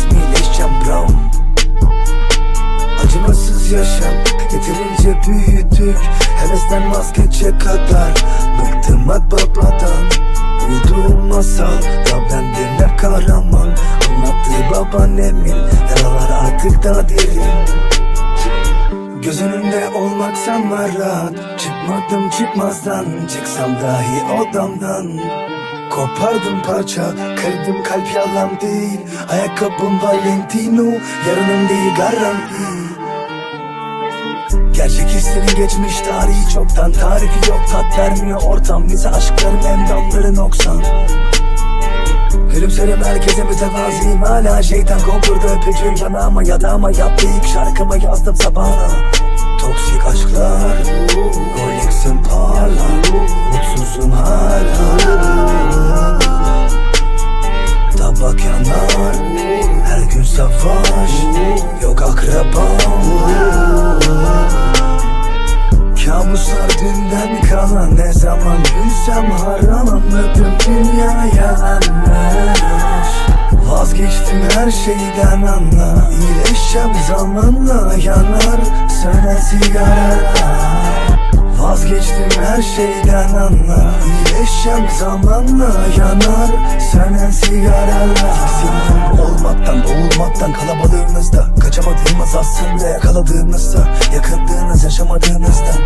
resmileşeceğim bro. Acımasız yaşam. Yeterince büyüdük. Hevesten vazgeçe kadar. Bıktım at babadan. Uyuduğum masal. Da benden hep kahraman. Anlattı babaannemin olmaksan var rahat Çıkmadım çıkmazdan. Çıksam dahi odamdan. Kopardım parça Kırdım kalp yalan değil. Ayakkabım Valentino Yarının değil garanti. Gerçek hislerin geçmiş tarihi çoktan. Tarifi yok tat vermiyor ortam. Bize aşkların endamları noksan. Gülümserim herkese mütevaziyim hala Şeytan konturda öpücüğü yanağıma ya da ama Yaptı ilk şarkımı yazdım sabahına. Toksik savaş Yok akrabam. Kabuslar dünden kalan Ne zaman gülsem haram Anladım dünya yalanmış Vazgeçtim her şeyden anla. İyileşeceğim zamanla yanar Sönen sigaralar Vazgeçtim her şeyden anla. İyileşeceğim zamanla yanar Sönen sigaralar boğulmaktan kalabalığınızda Kaçamadığımız aslında yakaladığımızda Yakındığınız yaşamadığınızdan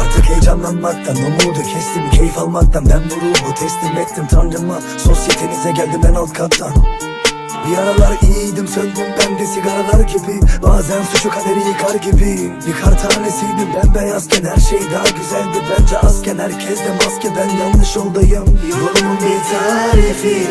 Artık heyecanlanmaktan umudu kestim Keyif almaktan. Ben bu ruhu teslim ettim Tanrıma sosyetenize geldim en alt kattan. Bir aralar iyiydim söndüm ben de sigaralar gibi. Bazen suçu kaderi yıkar gibi. Bir kar tanesiydim ben beyazken her şey daha güzeldi. Bence azken herkes de maske ben yanlış yoldayım. Yolumun bir tarifi